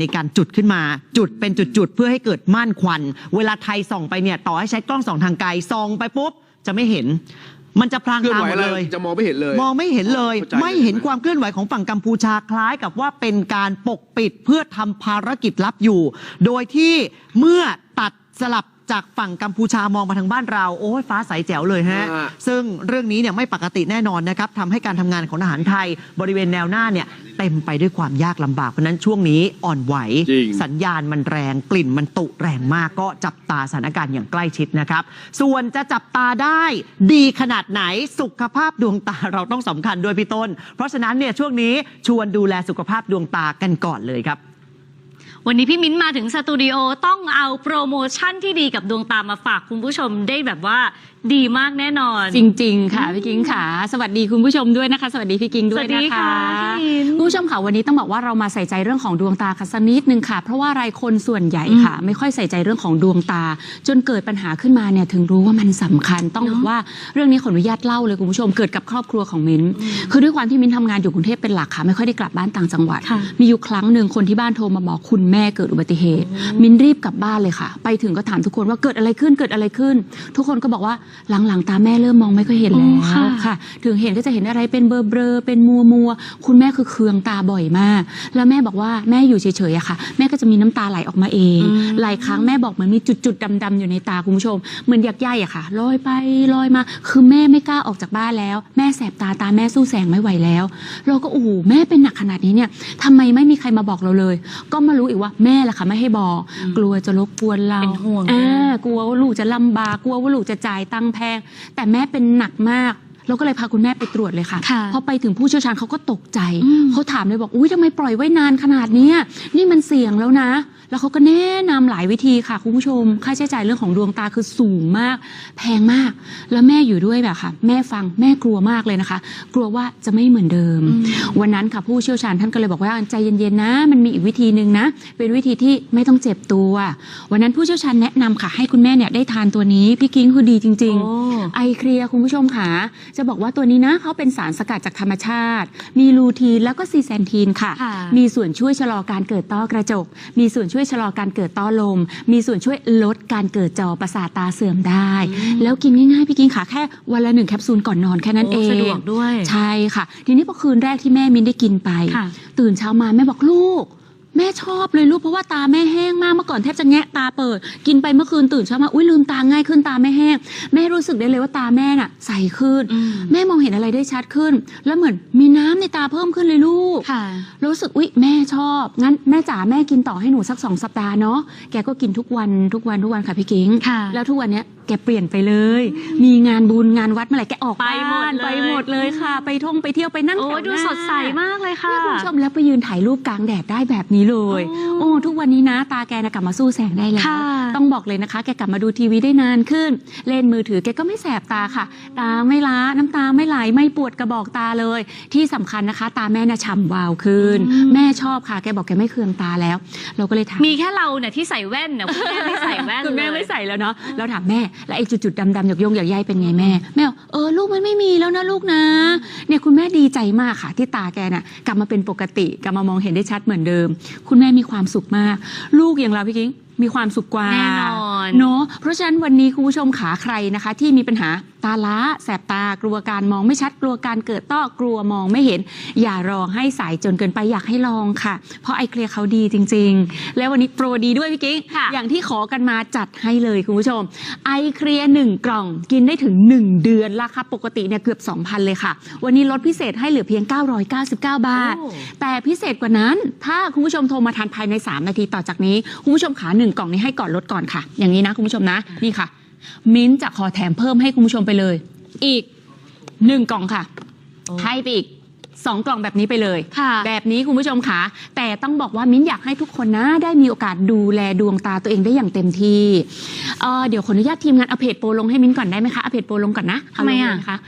ในการจุดขึ้นมา จุดเป็นจุดๆเพื่อให้เกิดม่านควัน เวลาไทยส่องไปเนี่ยต่อให้ใช้กล้องส่องทางไกลส่องไปปุ๊บจะไม่เห็น มันจะพรางเคลื่อนตาไหวหมดอะไรเลย จะมองไม่เห็นเลย มองไม่เห็นเลย เข้าใจไม่เห็นความเคลื่อนไหวของฝั่งกัมพูชาคล้ายกับว่าเป็นการปกปิดเพื่อทำภารกิจลับอยู่ โดยที่เมื่อตัดสลับ จากฝั่งกัมพูชามองมาทางบ้านเรา โอ้ยฟ้าใสแจ๋วเลยฮะ อ่า ซึ่งเรื่องนี้เนี่ยไม่ปกติแน่นอนนะครับทำให้การทำงานของทหารไทย บริเวณแนวหน้าเนี่ยเต็มไปด้วยความยากลำบากเพราะฉะนั้นช่วงนี้อ่อนไหว จริง สัญญาณมันแรงกลิ่นมันตุแรงมากก็จับตาสถานการณ์อย่างใกล้ชิดนะครับ ส่วนจะจับตาได้ดีขนาดไหนสุขภาพดวงตาเราต้องสำคัญด้วยพี่ต้น เพราะฉะนั้นเนี่ยช่วงนี้ชวนดูแลสุขภาพดวงตากันก่อนเลยครับ วันนี้พี่มิ้นมาถึงสตูดิโอต้องเอาโปรโมชั่นที่ดีกับดวงตามาฝากคุณผู้ชมได้แบบว่าดีมากแน่นอน จริง ๆ ค่ะพี่กิ้งค่ะ สวัสดีคุณผู้ชมด้วยนะคะ สวัสดีพี่กิ้งด้วยสวัสดีนะคะค่ะพี่มิ้น คุณผู้ชมค่ะวันนี้ต้องบอกว่าเรามาใส่ใจเรื่องของดวงตากันสักนิดนึงค่ะ เพราะว่าอะไรายคนส่วนใหญ่ค่ะ ไม่ค่อยใส่ใจเรื่องของดวงตา จนเกิดปัญหาขึ้นมาเนี่ยถึงรู้ว่ามันสำคัญ ต้องบอกว่าเรื่องนี้ขออนุญาตเล่าเลยคุณผู้ชมเกิดกับครอบครัวของมิ้นคือด้วยความที่มิ้นทำงานอยู่กรุงเทพเป็นหลักค่ะ ไม่ค่อยได้กลับบ้านต่างจังหวัด ค่ะ มีอยู่ครั้งหนึ่งคนที่บ้านโทรมาบอกคุณแม่เกิดอุบัติเหตุ มิ้นรีบกลับบ้านเลยค่ะ ไปถึงก็ถามทุกคนว่าเกิดอะไรขึ้นเกิดอะไรขึ้น ทุกคนก็บอกว่าหลังๆ ตาแม่เริ่มมองไม่ค่อยเห็นแล้วอ๋อค่ะค่ะ ถึงเห็นก็จะเห็นอะไรเป็นเบลอเบลอๆเป็นมัวมัวๆคุณแม่คือเคืองตาบ่อยมาก แล้วแม่บอกว่าแม่อยู่เฉยๆอะค่ะ แม่ก็จะมีน้ำตาไหลออกมาเองหลายครั้งแม่บอกเหมือนมีจุดๆดำๆอยู่ในตาคุณผู้ชมเหมือนยักษ์ใหญ่อะค่ะลอยไปลอยมา คือแม่ไม่กล้าออกจากบ้านแล้ว แม่แสบตาตาแม่สู้แสงไม่ไหวแล้ว เราก็โอ้โหแม่เป็นหนักขนาดนี้เนี่ยทำไมไม่มีใครมาบอกเราเลย ก็มารู้อีกว่าแม่ล่ะค่ะไม่ให้บอก กลัวจะรบกวนเราเป็นห่วงอ่ากลัวว่าลูกจะลำบากกลัวว่าลูกจะจ่ายตังค์แพง แต่แม่เป็นหนักมาก เราก็เลยพาคุณแม่ไปตรวจเลยค่ะค่ะพอไปถึงผู้เชี่ยวชาญเขาก็ตกใจอืม เขาถามเลยบอกอุ้ยทำไมปล่อยไว้นานขนาดเนี้ยนี่มันเสี่ยงแล้วนะ แล้วเขาก็แนะนำหลายวิธีค่ะคุณผู้ชม ค่าใช้จ่ายเรื่องของดวงตาคือสูงมาก แพงมาก แล้วแม่อยู่ด้วยแบบค่ะ แม่ฟังแม่กลัวมากเลยนะคะ กลัวว่าจะไม่เหมือนเดิม วันนั้นค่ะผู้เชี่ยวชาญท่านก็เลยบอกว่าใจเย็นๆนะ มันมีอีกวิธีหนึ่งนะ เป็นวิธีที่ไม่ต้องเจ็บตัว วันนั้นผู้เชี่ยวชาญแนะนำค่ะ ให้คุณแม่เนี่ยได้ทานตัวนี้พี่กิ้งคือดีจริง โอ้ ๆ ไอเคลียร์คุณผู้ชมค่ะจะบอกว่าตัวนี้นะเขาเป็นสารสกัดจากธรรมชาติ มีลูทีนแล้วก็ซีแซนทีนค่ะ ค่ะ มีส่วนช่วยชะลอการเกิดต้อกระจก มีส่วนช่วยชะลอการเกิดต้อลม มีส่วนช่วยลดการเกิดจอประสาทตาเสื่อมได้ แล้วกินง่ายๆพี่กิ้งค่ะแค่วันละหนึ่งแคปซูลก่อนนอนแค่นั้นเอโอ้ง สะดวกด้วย ใช่ค่ะ ทีนี้พอคืนแรกที่แม่มินได้กินไป ค่ะตื่นเช้ามาแม่บอกลูก แม่ชอบเลยลูกเพราะว่าตาแม่แห้งมากเมื่อก่อนแทบจะแงะตาเปิด กินไปเมื่อคืนตื่นเช้ามาอุ้ยลืมตาง่ายขึ้นตาไม่แห้งแม่รู้สึกได้เลยว่าตาแม่น่ะ ใสขึ้นอืมแม่มองเห็นอะไรได้ชัดขึ้น แล้วเหมือนมีน้ำในตาเพิ่มขึ้นเลยลูกค่ะรู้สึกอุ๊ยแม่ชอบ งั้นแม่จ๋าแม่กินต่อให้หนูสักสองสัปดาห์เนาะแกก็กินทุกวันทุกวันทุกวันค่ะพี่กิ้งค่ะแล้วทุกวันเนี้ย แกเปลี่ยนไปเลย มีงานบุญงานวัดเมื่อไหร่แกออกไปหมดบ้านเลย ไปหมดเลยค่ะ ไปท่องไปเที่ยวไปนั่งโอ้แถวหดูน้าสดใสมากเลยค่ะเนี่ยคุณผู้ชมแล้วไปยืนถ่ายรูปกลางแดดได้แบบนี้เลย โอ้โอ้ทุกวันนี้นะ ตาแกนะกลับมาสู้แสงได้แล้วค่ะต้องบอกเลยนะคะ แกกลับมาดูทีวีได้นานขึ้น เล่นมือถือแกก็ไม่แสบตาค่ะ ตาไม่ล้าน้ำตาไม่ไหลไม่ปวดกระบอกตาเลย ที่สำคัญนะคะ ตาแม่น่ะฉ่ำวาวขึ้นอืมแม่ชอบค่ะ แกบอกแกไม่เคืองตาแล้ว เราก็เลยถามมีแค่เราเนี่ยที่ใส่แว่นเนี่ยคุณแม่ไม่ใส่แว่นคุณแม่เลยไม่ใส่แล้วเนาะเราถามแม่แล้วไอ้จุดๆดำๆหยกยงหยกใยเป็นไงแม่แม่เออลูกมันไม่มีแล้วนะลูกนะเนี่ยคุณแม่ดีใจมากค่ะ ที่ตาแกน่ะกลับมาเป็นปกติกลับมามองเห็นได้ชัดเหมือนเดิม คุณแม่มีความสุขมาก ลูกอย่างเราพี่กิ้งมีความสุขกว่าแน่นอน เนาะเพราะฉะนั้นวันนี้คุณผู้ชมขาใครนะคะ ที่มีปัญหาตาล้าแสบตากลัวการมองไม่ชัดกลัวการเกิดต้อกลัวมองไม่เห็น อย่ารอให้สายจนเกินไปอยากให้ลองค่ะ เพราะไอเคลียร์เขาดีจริง ๆ แล้ววันนี้โปรดีด้วยพี่กิ้งค่ะอย่างที่ขอกันมาจัดให้เลยคุณผู้ชม ไอเคลียร์หนึ่งกล่องกินได้ถึง 1 เดือนราคาปกติเนี่ยเกือบ 2,000 เลยค่ะ วันนี้ลดพิเศษให้เหลือเพียง 999 บาทโอ้แต่พิเศษกว่านั้น ถ้าคุณผู้ชมโทรมาทานภายใน 3 นาทีต่อจากนี้คุณผู้ชมขาหนึ่งกล่องนี้ให้ก่อนลดก่อนค่ะอย่างนี้นะคุณผู้ชมนะ นี่ค่ะ มิ้นท์จะขอแถมเพิ่มให้คุณผู้ชมไปเลย อีกหนึ่งกล่องค่ะ ให้ไปอีกสองกล่องแบบนี้ไปเลยค่ะแบบนี้คุณผู้ชมคะแต่ต้องบอกว่ามิ้นอยากให้ทุกคนนะ ได้มีโอกาสดูแลดวงตาตัวเองได้อย่างเต็มที่เอ่อเดี๋ยวขออนุญาตทีมงานเอาเพจโปรลงให้มิ้นก่อนได้ไหมคะเอาเพจโปรลงก่อนนะทำไมอะเาลงเลยนะคะ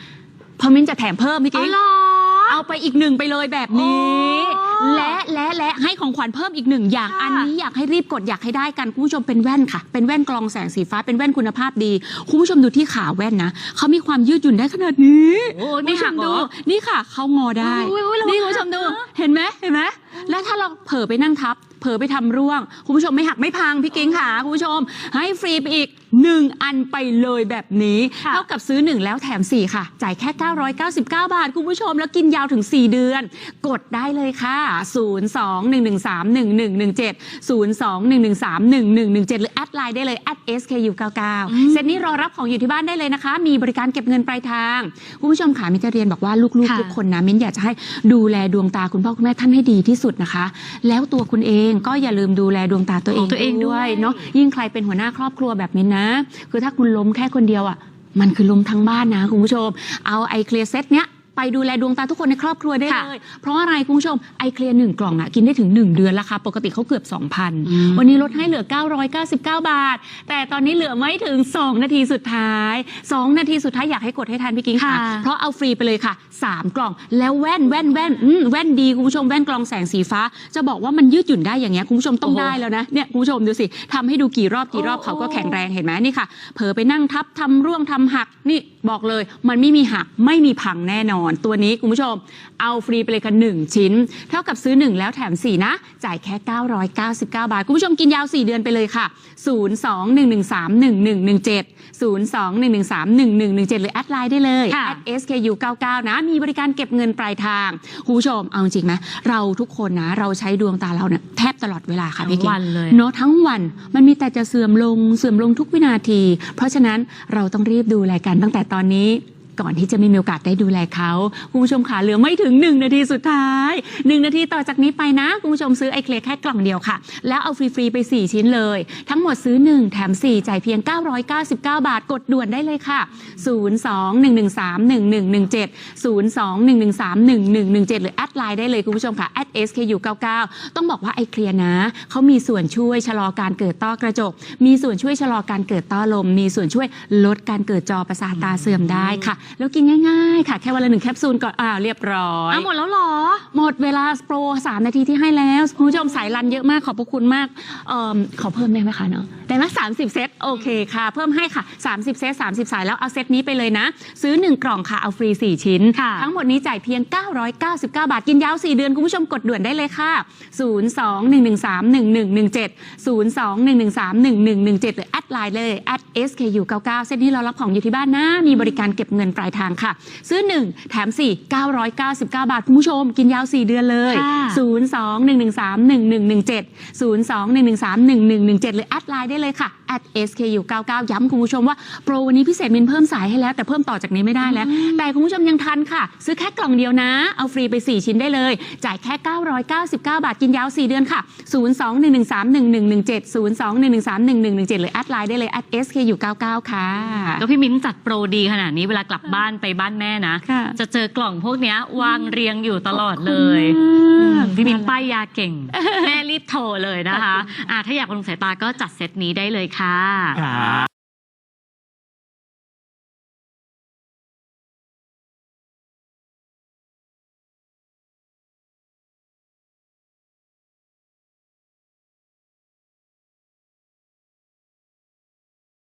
เพราะมิ้นจะแถมเพิ่มพี่อ๋อกิ๊ก เหรอเอาไปอีกหนึ่งไปเลยแบบนี้โอ้และและและให้ของขวัญเพิ่มอีกหนึ่งอย่าง ค่ะอันนี้อยากให้รีบกดอยากให้ได้กันคุณผู้ชมเป็นแว่นค่ะ เป็นแว่นกรองแสงสีฟ้าเป็นแว่นคุณภาพดีคุณผู้ชมดูที่ขาแว่นนะเขามีความยืดหยุ่นได้ขนาดนี้โอ้คุณนี่ผู้ชหัมกเหรดูอนี่ค่ะเขางอได้อุ๊ยอุ๊ยระวังนี่คุณผู้ชมดูเห็นไหมเห็นไหม แล้วถ้าเราเผลอไปนั่งทับ เผลอไปทำร่วง คุณผู้ชมไม่หักไม่พังพี่กิ้งค่ะคุณผู้ชม ให้ฟรีไปอีก 1 อันไปเลยแบบนี้ ค่ะ เท่ากับซื้อ 1 แล้วแถม 4 ค่ะ จ่ายแค่ 999 บาท คุณผู้ชม แล้วกินยาวถึง 4 เดือน กดได้เลยค่ะ 02-113-1117 02-113-1117 หรือแอดไลน์ได้เลย @sku99 เซตนี้รอรับของอยู่ที่บ้านได้เลยนะคะ มีบริการเก็บเงินปลายทาง คุณผู้ชมค่ะมินจะเรียนบอกว่าลูกค่ะๆทุกคนนะมิ้นอยากจะให้ดูแลดวงตาคุณพ่อคุณแม่ท่านให้ดีที่สุดนะคะ แล้วตัวคุณเองก็อย่าลืมดูแลดวงตาตัวเองของตัวเองด้วยเนาะยิ่งใครเป็นหัวหน้าครอบครัวแบบมิ้นนะ คือถ้าคุณล้มแค่คนเดียวอะมันคือล้มทั้งบ้านนะคุณผู้ชม เอาไอเคลียร์เซตเนี้ย ไปดูแลดวงตาทุกคนในครอบครัวได้ค่ะเลย เพราะอะไรคุณผู้ชมไอเคลียร์หนึ่งกล่องอะกินได้ถึง 1 เดือนราคาปกติเขาเกือบ 2,000 วันนี้ลดให้เหลือ 999 บาท แต่ตอนนี้เหลือไม่ถึง 2 นาทีสุดท้าย 2 นาทีสุดท้ายอยากให้กดให้ทันพี่กิ้งค่ะค่ะเพราะเอาฟรีไปเลยค่ะ 3 กล่อง แล้วแว่นแว่นแว่นอืมแว่นดีคุณผู้ชมแว่นกรองแสงสีฟ้า จะบอกว่ามันยืดหยุ่นได้อย่างเงี้ยคุณผู้ชมต้องโอ้โหได้แล้วนะเนี่ยคุณผู้ชมดูสิทำให้ดูกี่รอบกี่รอบโอ้เขาก็แข็งแรงเห็นไหมนี่ค่ะเผลอไปนั่งทับทำร่วงทำหักนี่บอกเลย มันไม่มีหักไม่มีพังแน่นอนตัวนี้คุณผู้ชม เอาฟรีไปเลยค่ะหนึ่งชิ้น เท่ากับซื้อ 1 แล้วแถม 4 นะ จ่ายแค่ 999 บาท คุณผู้ชมกินยาว 4 เดือนไปเลยค่ะ 02-113-1117 02-113-1117 หรือแอดไลน์ได้เลยค่ะแอด SKU99 นะ มีบริการเก็บเงินปลายทาง คุณผู้ชม เอาจริงไหมเราทุกคนนะ เราใช้ดวงตาเราเนี่ยแทบตลอดเวลาค่ะทั้งพี่กิ๊กวันเลยเนาะทั้งวันมันมีแต่จะเสื่อมลงเสื่อมลงทุกวินาที เพราะฉะนั้นเราต้องรีบดูแลกันตั้งแต่ตอนนี้ ก่อนที่จะไม่มีโอกาสได้ดูแลเขาคุณผู้ชมขาเหลือไม่ถึง 1 นาทีสุดท้าย 1 นาทีต่อจากนี้ไปนะคุณผู้ชมซื้อไอเคลียร์แค่กล่องเดียวค่ะ แล้วเอาฟรีๆไป 4 ชิ้นเลย ทั้งหมดซื้อ 1 แถม 4 จ่ายเพียง 999 บาทกดด่วนได้เลยค่ะ 02-113-1117 02-113-1117 หรือแอดไลน์ได้เลยคุณผู้ชมค่ะ @sku99 ต้องบอกว่าไอเคลียร์นะเขามีส่วนช่วยชะลอการเกิดต้อกระจก มีส่วนช่วยชะลอการเกิดต้อลม มีส่วนช่วยลดการเกิดจอประสาทตาเสื่อมได้ค่ะแล้วกินง่ายๆ ค่ะ แค่วันละหนึ่งแคปซูลก่อนอ่าเรียบร้อยเอาหมดแล้วเหรอ หมดเวลาโปร3นาทีที่ให้แล้วคุณผู้ชมสายรันเยอะมากขอบพระคุณมากเออขอเพิ่มได้ไหมคะเนาะได้ไหมสามสิบเซตโอเคค่ะ เพิ่มให้ค่ะ 30 เซต30 สายแล้วเอาเซตนี้ไปเลยนะ ซื้อ 1 กล่องค่ะเอาฟรี 4 ชิ้นค่ะทั้งหมดนี้จ่ายเพียง 999 บาท กินยาว 4 เดือน คุณผู้ชมกดด่วนได้เลยค่ะ 02-113-1117 02-113-1117 หรือแอดไลน์เลย @sku99 เซตนี้เรารับของอยู่ที่บ้านนะ มีบริการเก็บเงินปลายทางค่ะ ซื้อ 1 แถม 4 999 บาท คุณผู้ชม กินยาว 4 เดือนเลยค่ะ02-113-1117 02-113-1117 หรือแอดไลน์ได้เลยค่ะ @sku99 ย้ำคุณผู้ชมว่าโปรวันนี้พิเศษมินเพิ่มสายให้แล้ว แต่เพิ่มต่อจากนี้ไม่ได้แล้ว แต่คุณผู้ชมยังทันค่ะ ซื้อแค่กล่องเดียวนะ เอาฟรีไป 4 ชิ้นได้เลย จ่ายแค่ 999 บาทกินยาว 4 เดือนค่ะ 02-113-1117 02-113-1117 หรือแอดไลน์ได้เลย @sku99 ค่ะก็พี่มิ้นจัดโปรดีขนาดนี้เวลากลับบ้านไปบ้านแม่นะค่ะจะเจอกล่องพวกเนี้ยวางเรียงอยู่ตลอดเลยขอบคุณอืมากมพี่มิ้นป้ายยาเก่ง แม่รีบโทรเลยนะคะอ่าถ้าอยากบำรุงสายตาก็จัดเซตนี้ได้เลยค่ะครับ